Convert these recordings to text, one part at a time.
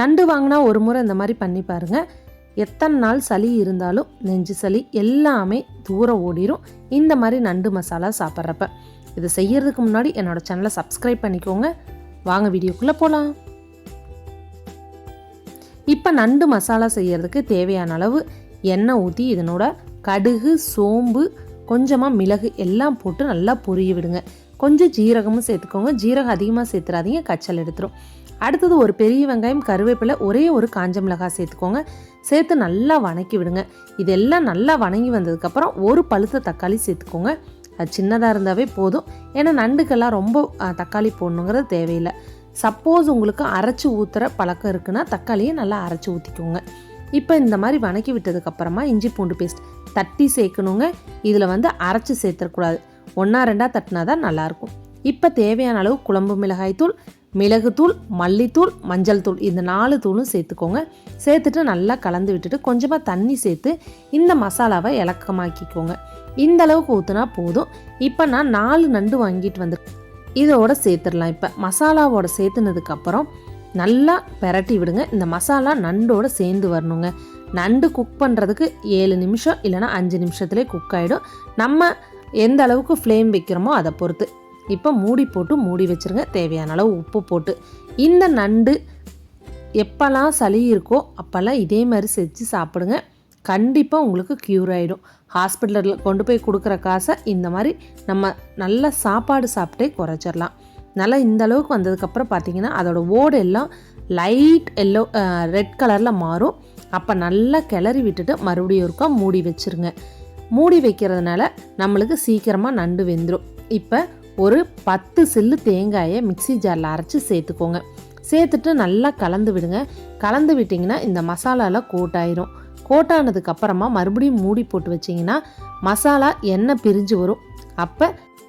நண்டு வாங்கினா ஒரு முறை இந்த மாதிரி பண்ணி பாருங்கள் எத்தனை நாள் சளி இருந்தாலும் நெஞ்சு சளி எல்லாமே தூரம் ஓடிரும். இந்த மாதிரி நண்டு மசாலா சாப்பிட்றப்ப. இது செய்யறதுக்கு முன்னாடி என்னோடய சேனலை சப்ஸ்கிரைப் பண்ணிக்கோங்க. வாங்க வீடியோக்குள்ளே போகலாம் இப்போ நண்டு மசாலா செய்யறதுக்கு தேவையான அளவு எண்ணெய் ஊற்றி இதனோட கடுகு சோம்பு கொஞ்சமாக மிளகு எல்லாம் போட்டு நல்லா பொரிய விடுங்க. கொஞ்சம் ஜீரகமும் சேர்த்துக்கோங்க. ஜீரகம் அதிகமாக சேர்த்துறாதீங்க. கச்சல் எடுத்துரும். அடுத்தது ஒரு பெரிய வெங்காயம் கருவேப்பிலை ஒரே ஒரு காஞ்ச மிளகாய் சேர்த்துக்கோங்க. சேர்த்து நல்லா வணக்கி விடுங்க. இதெல்லாம் நல்லா வணங்கி வந்ததுக்கப்புறம் ஒரு பழுத்த தக்காளி சேர்த்துக்கோங்க. அது சின்னதாக இருந்தாவே போதும். ஏன்னா நண்டுக்கெல்லாம் ரொம்ப தக்காளி போடணுங்கிறது தேவையில்லை. சப்போஸ் உங்களுக்கு அரைச்சி ஊற்றுற பழக்கம் இருக்குன்னா தக்காளியை நல்லா அரைச்சி ஊற்றிக்கோங்க இப்போ இந்த மாதிரி வணக்கி விட்டதுக்கப்புறமா இஞ்சி பூண்டு பேஸ்ட் தட்டி சேர்க்கணுங்க. இதில் வந்து அரைச்சி சேர்த்துடக்கூடாது ஒன்றா ரெண்டாக தட்டினா தான் நல்லாயிருக்கும். இப்போ தேவையான அளவு குழம்பு மிளகாய்த்தூள் மிளகுத்தூள் மல்லித்தூள் மஞ்சள் தூள் இந்த நாலு தூளும் சேர்த்துக்கோங்க. சேர்த்துட்டு நல்லா கலந்து விட்டுட்டு கொஞ்சமாக தண்ணி சேர்த்து இந்த மசாலாவை இலக்கமாக்கிக்கோங்க. இந்த அளவுக்கு ஊற்றுனா போதும். இப்போ நான் நாலு நண்டு வாங்கிட்டு வந்து இதோட சேர்த்துடலாம் இப்போ. மசாலாவோட சேர்த்துனதுக்கப்புறம் நல்லா பெரட்டி விடுங்க. இந்த மசாலா நண்டோடு சேர்ந்து வரணுங்க. நண்டு குக் பண்ணுறதுக்கு ஏழு நிமிஷம் இல்லைனா அஞ்சு நிமிஷத்துலேயே குக் ஆகிடும் நம்ம எந்த அளவுக்கு ஃப்ளேம் வைக்கிறோமோ அதை பொறுத்து. இப்போ மூடி போட்டு மூடி வச்சிருங்க. தேவையான அளவு உப்பு போட்டு. இந்த நண்டு எப்போல்லாம் சளி இருக்கோ அப்போல்லாம் இதே மாதிரி செஞ்சு சாப்பிடுங்க. கண்டிப்பாக உங்களுக்கு க்யூர் ஆகிடும் ஹாஸ்பிட்டலில் கொண்டு போய் கொடுக்குற காசை இந்த மாதிரி நம்ம நல்ல சாப்பாடு சாப்பிட்டே குறைச்சிடலாம். நல்லா இந்த அளவுக்கு வந்ததுக்கப்புறம் பார்த்தீங்கன்னா அதோட ஓடு எல்லாம் லைட் எல்லோ ரெட் கலரில் மாறும். அப்போ நல்லா கிளறி விட்டுட்டு மறுபடியும் ஒருக்கா மூடி வச்சிருங்க. மூடி வைக்கிறதுனால நம்மளுக்கு சீக்கிரமாக நண்டு வெந்துடும் இப்போ ஒரு பத்து சில்லு தேங்காயை மிக்ஸி ஜாரில் அரைச்சி சேர்த்துக்கோங்க. சேர்த்துட்டு நல்லா கலந்து விடுங்க. கலந்து விட்டிங்கன்னா இந்த மசாலாலாம் கோட்டாயிரும். கோட்டானதுக்கு அப்புறமா மறுபடியும் மூடி போட்டு வச்சிங்கன்னா மசாலா எண்ணெய் பிரிஞ்சு வரும். அப்போ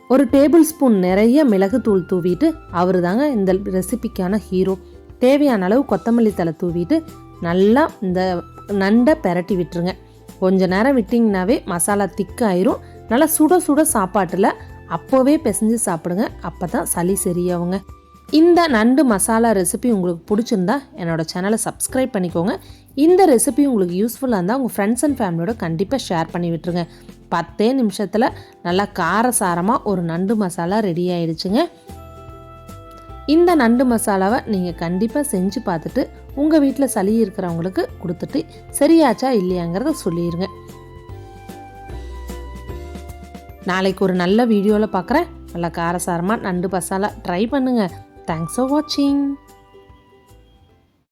ஒரு டேபிள் ஸ்பூன் நிறைய மிளகுத்தூள் தூவிட்டு அவர் தாங்க இந்த ரெசிபிக்கான ஹீரோ. தேவையான அளவு கொத்தமல்லி தலை தூவிட்டு நல்லா இந்த நண்டை பெரட்டி விட்டுருங்க. கொஞ்ச நேரம் விட்டிங்கனாவே மசாலா திக்காயிரும். நல்லா சுட சுட சாப்பாட்டில் அப்போவே பிசைஞ்சு சாப்பிடுங்க. அப்போ தான் சளி சரியாகுங்க. இந்த நண்டு மசாலா ரெசிபி உங்களுக்கு பிடிச்சிருந்தா என்னோட சேனலை சப்ஸ்கிரைப் பண்ணிக்கோங்க. இந்த ரெசிபி உங்களுக்கு யூஸ்ஃபுல்லாக இருந்தால் உங்கள் ஃப்ரெண்ட்ஸ் அண்ட் ஃபேமிலியோட கண்டிப்பாக ஷேர் பண்ணி விட்டுருங்க. பத்தே நிமிஷத்தில் நல்லா காரசாரமாக ஒரு நண்டு மசாலா ரெடி ஆயிடுச்சுங்க. இந்த நண்டு மசாலாவை நீங்கள் கண்டிப்பாக செஞ்சு பார்த்துட்டு உங்கள் வீட்டில் சளி இருக்கிறவங்களுக்கு கொடுத்துட்டு சரியாச்சா இல்லையாங்கிறத சொல்லிடுங்க நாளைக்கு ஒரு நல்ல வீடியோவில் பார்க்குறேன் நல்லா காரசாரமாக நண்டு மசாலா ட்ரை பண்ணுங்கள் தேங்க்ஸ் ஃபார் வாட்சிங்